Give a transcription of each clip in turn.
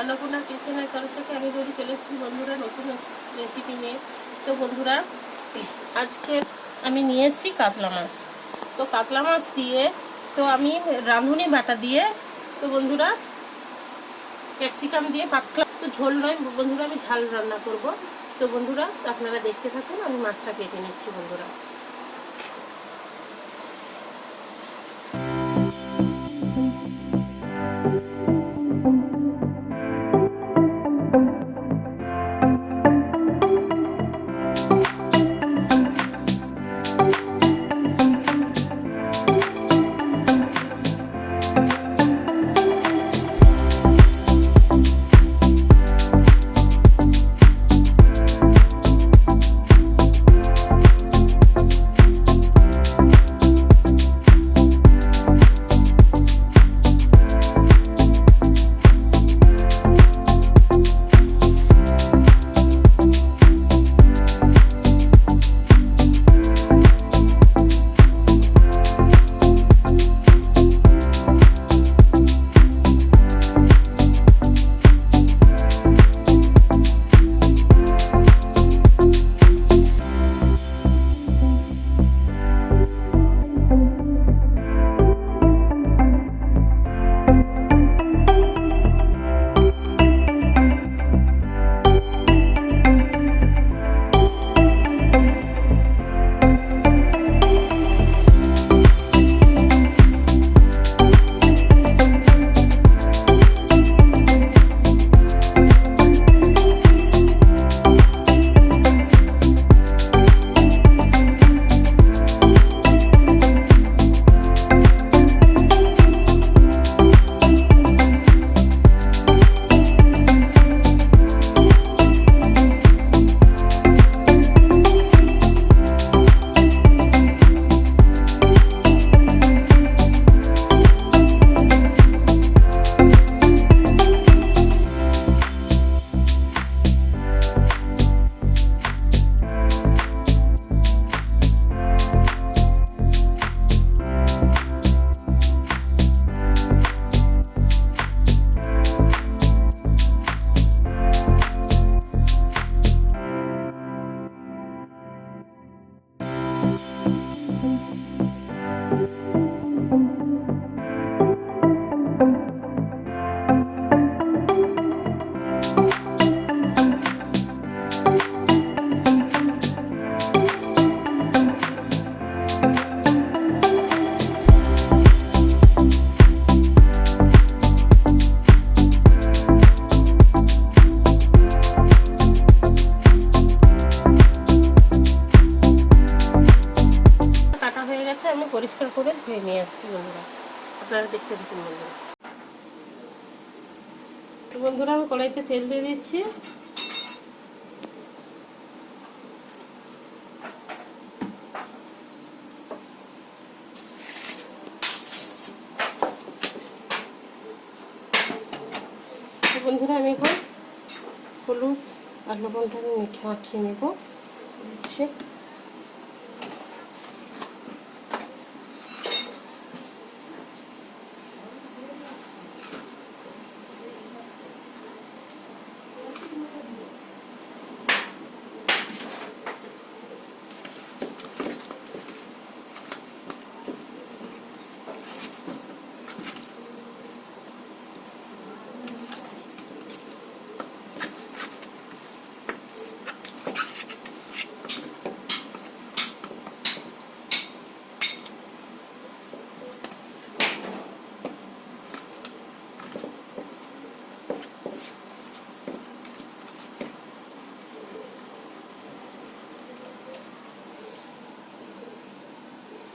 অন্নপূর্ণা কিচেনের তরফ থেকে আমি দৌড়ি চলে এসেছি, বন্ধুরা, নতুন রেসিপি নিয়ে। তো বন্ধুরা, আজকে আমি নিয়ে এসেছি কাতলা মাছ। তো কাতলা মাছ দিয়ে, তো আমি রাঁধুনি বাটা দিয়ে, তো বন্ধুরা, ক্যাপসিকাম দিয়ে পাতলা তো ঝোল নয়, বন্ধুরা, আমি ঝাল রান্না করব। তো বন্ধুরা, আপনারা দেখতে থাকুন, আমি মাছটা কেটে নিচ্ছি, বন্ধুরা। গেছে, আমি পরিষ্কার করে ধুয়ে নিয়ে আসছি বন্ধুরা। আপনারা দেখতে দেখুন বন্ধুরা। তো বন্ধুরা, আমি কড়াইতে তেল দিয়ে দিচ্ছি। বন্ধুরা, আমি এখন হলুদ আর লবণটা আমি মেখে মাখিয়ে নেব। দিচ্ছি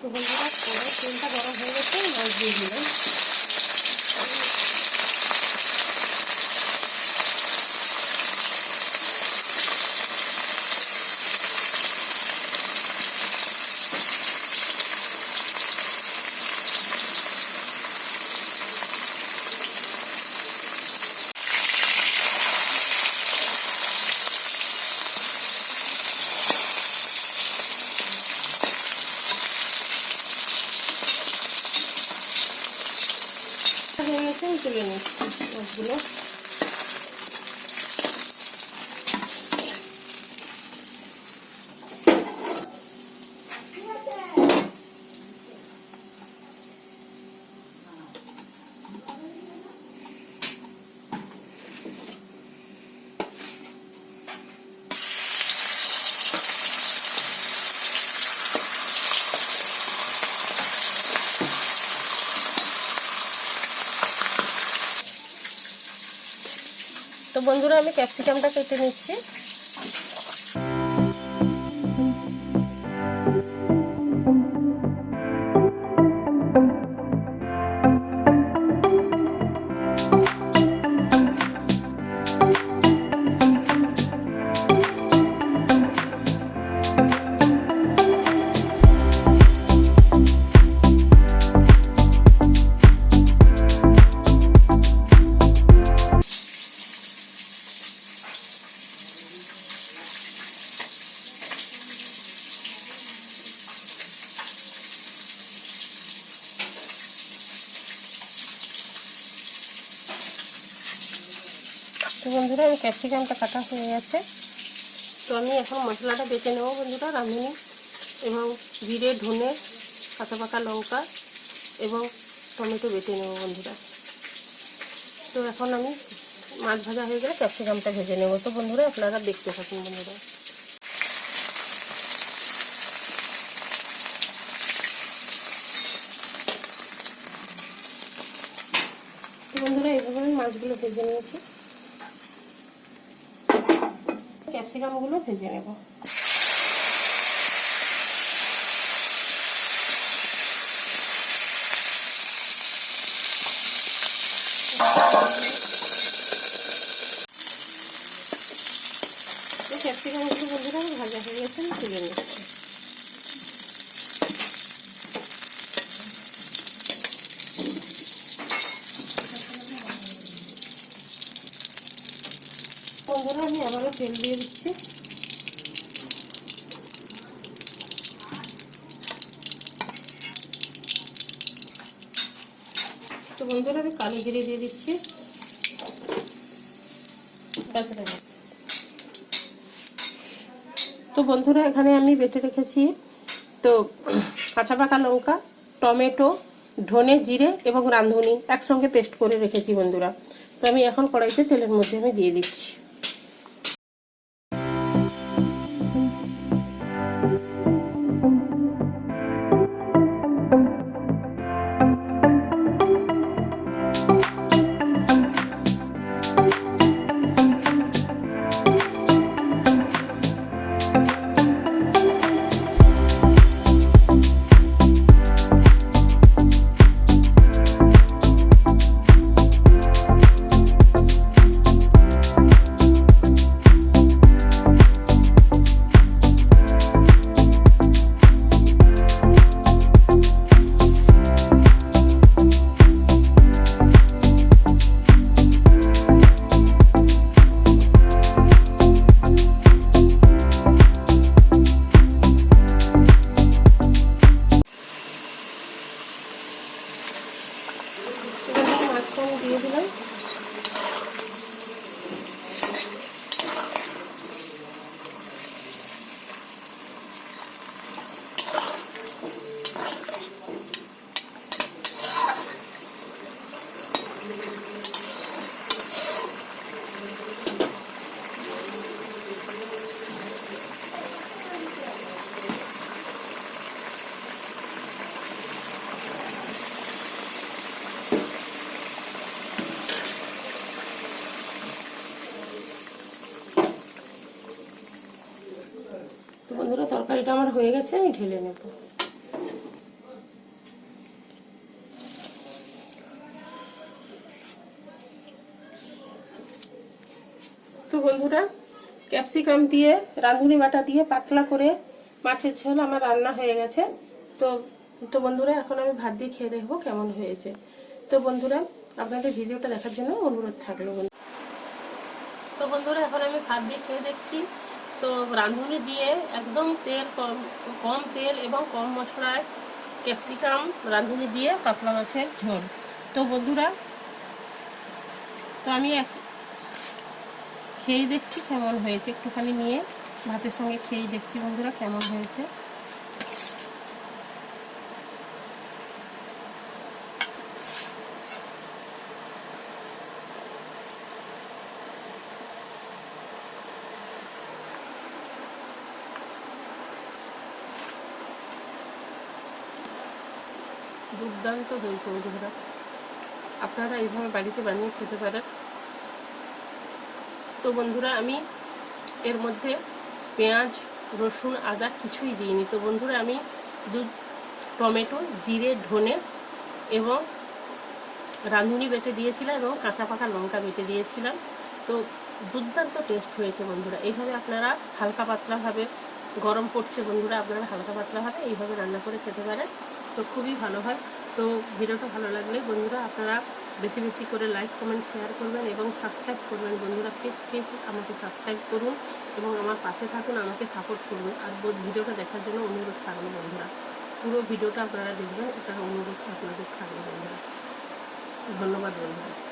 তো বন্ধুরা কড়াই তেলটা গরম হয়ে গেছে মাছ দিয়ে দিলাম হয়ে গেছে আমি তুলে নিচ্ছি মাছগুলো তো বন্ধুরা আমি ক্যাপসিকামটা কেটে নিচ্ছি। বন্ধুরা আমি ক্যাপসিকামটা কাটা হয়ে গেছে। তো আমি এখন মশলাটা বেটে নেব বন্ধুরা, রাঁধুনি। এবং জিরে, ধনে, কাঁচা পাকা লঙ্কা এবং টমেটো বেটে নেব বন্ধুরা। তো এখন আমি মাছ ভাজা হয়ে গেলে ক্যাপসিকামটা ভেজে নেব। তো বন্ধুরা, আপনারা দেখতে থাকুন বন্ধুরা। বন্ধুরা, এইভাবে আমি মাছগুলো ভেজে নিয়েছি। ক্যাপসিকামগুলো ভেজে নেব। ক্যাপসিকামগুলো বন্ধুরা ভাজা হয়ে গেছে তুলে নিচ্ছি বন্ধুরা আমি আবারও তেল দিয়ে দিচ্ছি। তো বন্ধুরা, আমি কালো জিরে দিয়ে দিচ্ছি। তো বন্ধুরা, এখানে আমি বেটে রেখেছি তো কাঁচা পাকা লঙ্কা, টমেটো, ধনে জিরে এবং রাঁধুনি একসঙ্গে পেস্ট করে রেখেছি বন্ধুরা। তো আমি এখন কড়াইতে তেলের মধ্যে আমি দিয়ে দিচ্ছি। তরকারিটা আমার হয়ে গেছে, আমি ঢেলে নেব। তো বন্ধুরা, ক্যাপসিকাম দিয়ে, রাঁধুনি বাটা দিয়ে পাতলা করে মাছের ঝোল আমার রান্না হয়ে গেছে। তো তো বন্ধুরা, এখন আমি ভাত দিয়ে খেয়ে দেখব কেমন হয়েছে। তো বন্ধুরা, আপনাদের ভিডিওটা দেখার জন্য অনুরোধ থাকল তো বন্ধুরা, এখন আমি ভাত দিয়ে খেয়ে দেখছি। তো রাঁধুনি দিয়ে একদম তেল কম কম তেল এবং কম মশলায় ক্যাপসিকাম রাঁধুনি দিয়ে কাতলা মাছের ঝোল। তো বন্ধুরা, তো আমি এক খেয়ে দেখছি কেমন হয়েছে। একটুখানি নিয়ে ভাতের সঙ্গে খেয়ে দেখছি বন্ধুরা কেমন হয়েছে। দুর্দান্ত হয়েছে বন্ধুরা আপনারা এইভাবে বাড়িতে বানিয়ে খেতে পারেন। তো বন্ধুরা, আমি এর মধ্যে পেঁয়াজ, রসুন, আদা কিছুই দিইনি। তো বন্ধুরা, আমি দুধ টমেটো, জিরে, ধনে এবং রাঁধুনি বেটে দিয়েছিলাম এবং কাঁচা পাকা লঙ্কা বেটে দিয়েছিলাম। তো দুর্দান্ত টেস্ট হয়েছে বন্ধুরা। এইভাবে আপনারা হালকা পাতলাভাবে গরম পড়ছে বন্ধুরা, আপনারা হালকা পাতলাভাবে এইভাবে রান্না করে খেতে পারেন। তো খুবই ভালো হয়। তো ভিডিওটা ভালো লাগলে বন্ধুরা আপনারা বেশি বেশি করে লাইক কমেন্ট শেয়ার করবেন এবং সাবস্ক্রাইব করবেন। বন্ধুরা প্লিজ প্লিজ আমাকে সাবস্ক্রাইব করুন এবং আমার পাশে থাকুন, আমাকে সাপোর্ট করুন। আর ভিডিওটা দেখার জন্য অনুরোধ থাকবে বন্ধুরা। পুরো ভিডিওটা আপনারা দেখবেন এটার অনুরোধ আপনাদের থাকবে বন্ধুরা। ধন্যবাদ বন্ধুরা।